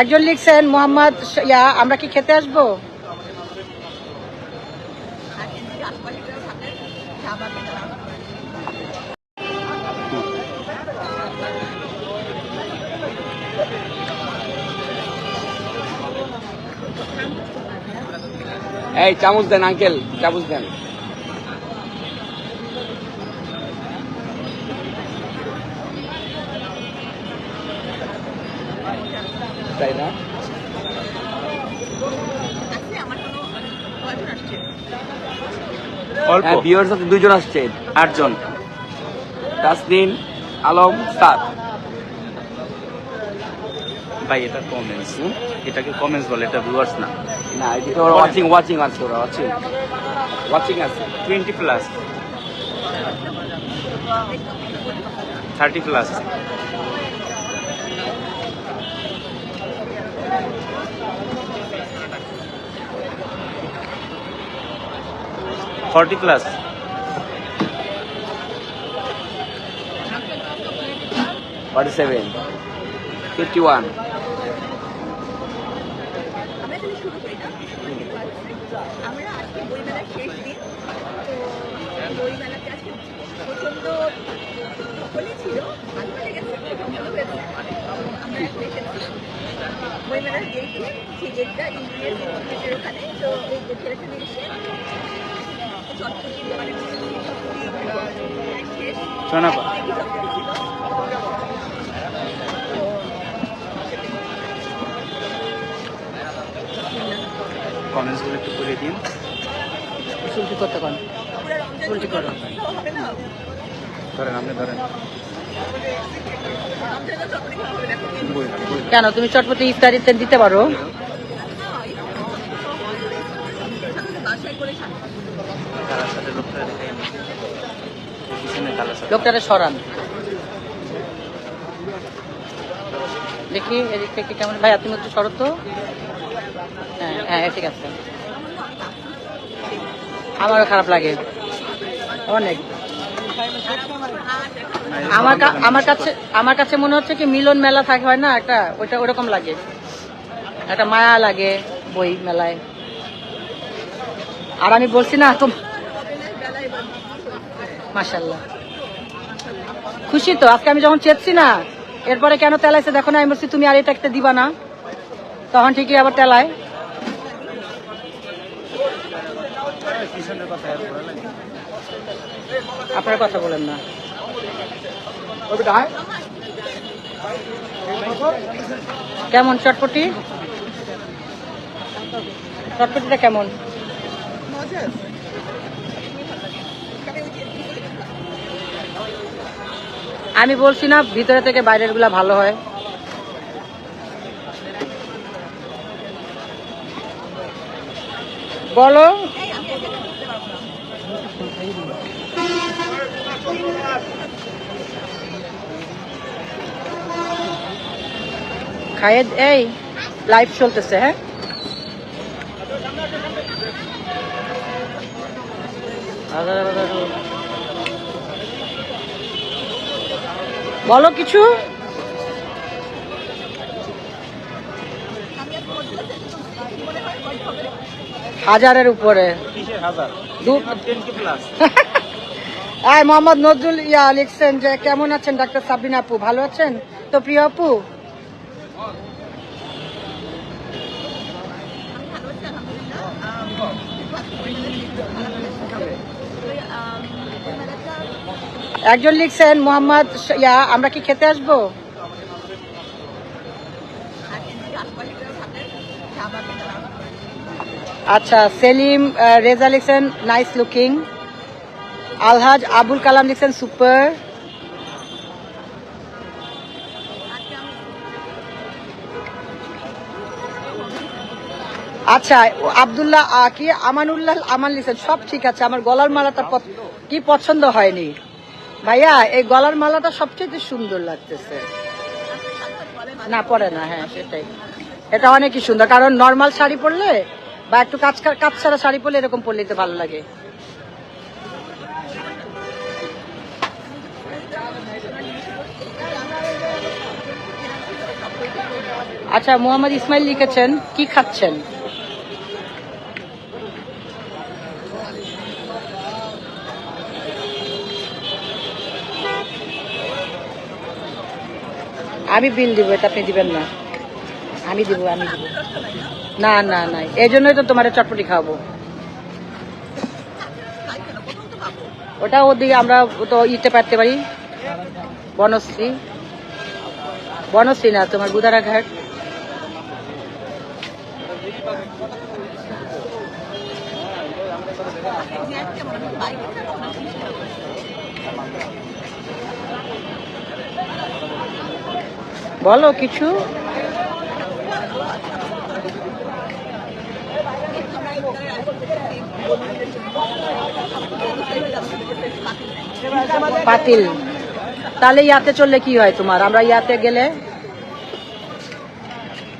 একজন লিখছেন মোহাম্মদ ইয়া আমরা কি খেতে আসব? এই চামচ দেন আঙ্কেল চামচ দেন। তাই না? অল্প। হ্যাঁ দুইজন আসছে আটজন। তাসনিন আলম সাদ ভাই এটা কমেন্টস এটাকে কমেন্টস বলে এটা ভিউয়ার্স না। না এটা ওরা ওয়াচিং ওয়াচিং আছে ওরা ওয়াচিং ওয়াচিং আছে। Twenty plus thirty plus forty plus forty seven. Fifty one. আমরা আজকে বইমেলার শেষ দিন। তো বইমেলাতে আজকে প্রচণ্ড সকলেই ছিল ভালো লেগেছে আমরা এখন এসেছি। বইমেলার গেটে সেই গেটটা ইনস্টিটিউটের ওখানে তো এই গেটের এসে কমেন্টসগুলো একটু করে দিন। করতে পারেন ধরেন আপনি ধরেন। কেন তুমি চটপটি ইফতারিতে দিতে পারো? লোকটারে সরান। দেখি এদিক থেকে কেমন ভাই তুমি একটু সরো তো। হ্যাঁ হ্যাঁ ঠিক আছে। আমারও খারাপ লাগে। অনেক। আমার কা- আমার কাছে আমার কাছে মনে হচ্ছে কি মিলন মেলা থাকে হয় না একটা ওইটা ওরকম লাগে। একটা মায়া লাগে বই মেলায়। আর আমি বলছি না, তো মাসাল্লাহ খুশি তো, আজকে আমি যখন চেপছি না, এরপরে কেন তেলাইছে দেখো না, আমি বলছি, তুমি আর এটা একটা দিবা না। তখন ঠিকই আবার তেলায়। আপনার কথা বলেন না। কেমন চটপটি? চটপটিটা কেমন? আমি বলছি না, ভিতরে থেকে বাইরেরগুলা ভালো হয়। বলো। খায়েদ, এই লাইভ চলতেছে হ্যাঁ? বলো কিছু? হাজারের উপরে। আয় মোহাম্মদ নজরুল ইয়া লিখছেন যে কেমন আছেন ডাক্তার সাবিনা আপু? ভালো আছেন? তো প্রিয় আপু? একজন লিখছেন, মোহাম্মদ, ইয়া, আমরা কি খেতে আসব? আচ্ছা সেলিম রেজা লিখছেন, নাইস লুকিং। আলহাজ আবুল কালাম লিখছেন, সুপার। আচ্ছা আব্দুল্লাহ কি? আমানুল্লাহ আমান লিখছেন, সব ঠিক আছে, আমার গলার মালাটা কি পছন্দ হয়নি? ভাইয়া, এই গলার মালাটা সবচেয়ে সুন্দর লাগতেছে। না, পরে না হ্যাঁ সেটাই। এটা অনেকই সুন্দর, কারণ নর্মাল শাড়ি পরলে বা একটু কাজ কাজ ছাড়া শাড়ি পরলে এরকম পরলে তো ভালো লাগে। আচ্ছা মোহাম্মদ ইসমাইল লিখেছেন, কি খাচ্ছেন? আমি বিল দিব, এটা আপনি দিবেন না। আমি দিব আমি দিব। না না না, এই জন্যই তো তোমার চটপটি খাওয়াবো। ওটা ওদিকে আমরা তো ইতে পারতে পারি। বনশ্রী। বনশ্রী না, তোমার গুদারা ঘাট বলো কিছু। পাতিল। তাহলে ইয়াতে চললে কি হয় তোমার? আমরা ইয়াতে গেলে?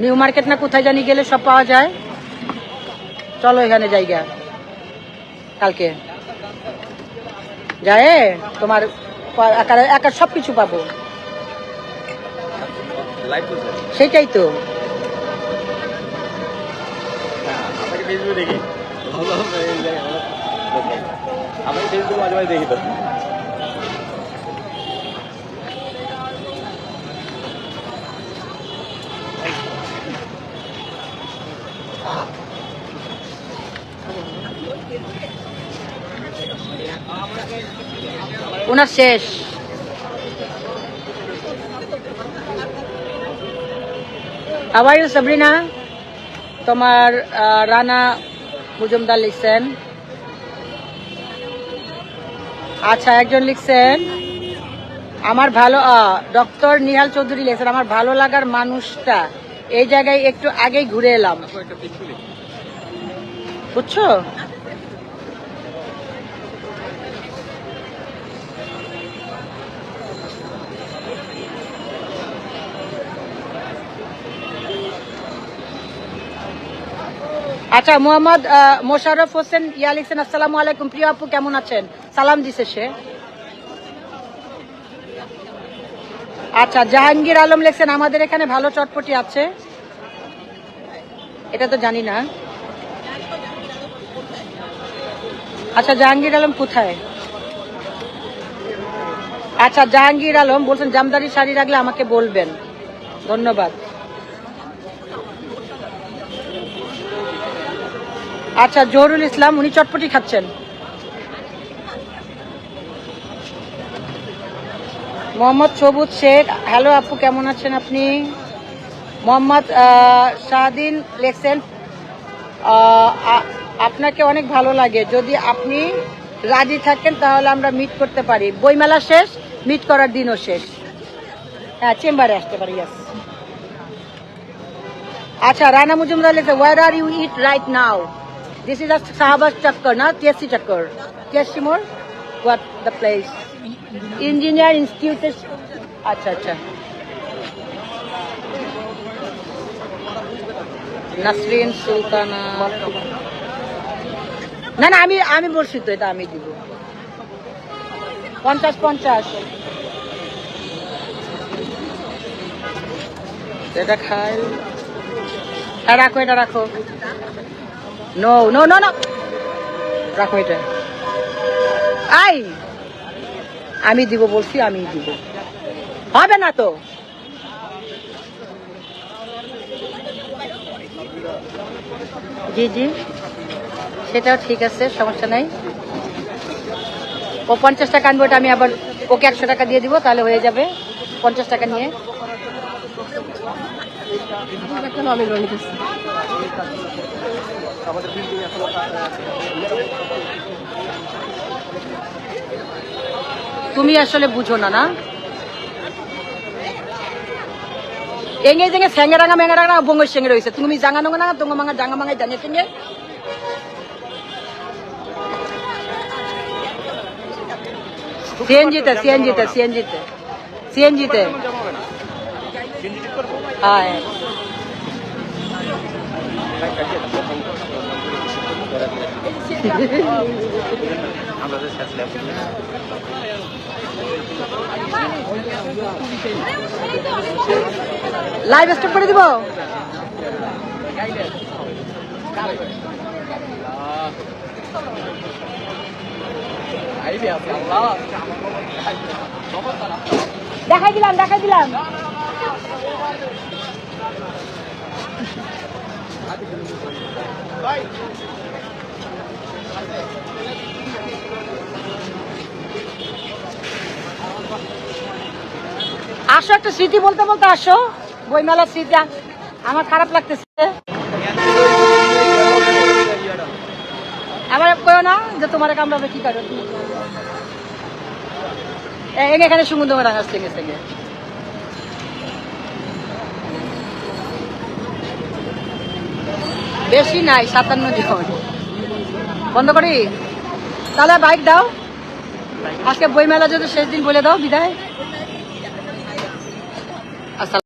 নিউ মার্কেট না কোথায় জানি গেলে সব পাওয়া যায়। চলো এখানে জায়গা। কালকে। যায় তোমার একা সব কিছু পাবো। সেটাই তো। ফেসবুকে দেখি। ফেসবুকে মাঝে মাঝে দেখি তো। ওনার শেষ। আবার সাবরিনা তোমার রানা মজুমদার লিখছেন। আচ্ছা একজন লিখছেন। আমার ভালো ডক্টর নিহাল চৌধুরী লিখছেন আমার ভালো লাগার মানুষটা। এই জায়গায় একটু আগেই ঘুরে এলাম। বুঝছ? আচ্ছা মোহাম্মদ মোশাররফ হোসেন ইয়া লিখছেন আসসালামু আলাইকুম। প্রিয় আপু, কেমন আছেন? সালাম দিছে সে। আচ্ছা জাহাঙ্গীর আলম লিখছেন, আমাদের এখানে ভালো চটপটি আছে। এটা তো জানি না। আচ্ছা জাহাঙ্গীর আলম কোথায়? আচ্ছা জাহাঙ্গীর আলম বলছেন জামদারি শাড়ি রাখলে আমাকে বলবেন। ধন্যবাদ। আচ্ছা জহরুল ইসলাম, উনি চটপটি খাচ্ছেন। মোহাম্মদ সবুজ শেখ, হ্যালো আপু, কেমন আছেন আপনি? মোহাম্মদ শাহদিন লেখছেন আপনাকে অনেক ভালো লাগে। যদি আপনি রাজি থাকেন, তাহলে আমরা মিট করতে পারি। বইমেলা শেষ মিট করার দিনও শেষ। হ্যাঁ চেম্বারে আসতে পারি ইয়াস আচ্ছা রানা মুজুমদার লিখছে where are you it right now this is a সাহাবাস চক্কর না টিএসসি চক্কর TSC more what the place engineer institute আচ্ছা আচ্ছা নাসরিন সুলতানা না না, আমি আমি বলছি তো, এটা আমি দিব। পঞ্চাশ পঞ্চাশ। এটা খাই রাখো, এটা রাখো। নো নো নো নো রাখো এটা। আই! আমি দিব বলছি, আমি দিব। হবে না তো। জি জি। সেটাও ঠিক আছে, সমস্যা নাই। ও পঞ্চাশ টাকা আনব, ওটা আমি আবার ওকে একশো টাকা দিয়ে দিব, তাহলে হয়ে যাবে পঞ্চাশ টাকা নিয়ে। তুমি আসলে বুঝো না না? এঙে জেঙে সেঙ্গে রাঙা মেঙ্গা রাঙা বঙ্গ সেঙ্গে রয়েছে। তুমি জাঙা নঙ্গা না দঙ্গ মাঙা জাঙা মাঙাই জানে সেঙ্গে সিএনজিতে সিএনজিতে সিএনজিতে সিএনজিতে হ্যাঁ। লাইভ স্টার্ট করে দিব? দেখাই দিলাম দেখাই দিলাম। আসো একটা স্মৃতি বলতে বলতে আসো। বইমেলার স্মৃতি আমার খারাপ লাগতেছে। আমার কেউ না যে তোমার কামড়াবে কি করো? এখানে সুমুদ্র সঙ্গে সঙ্গে বেশি নাই, সাতান্ন বন্ধ করি? তাহলে বাইক দাও। আজকে বইমেলা যদি শেষ দিন বলে দাও, বিদায়। আসসালাম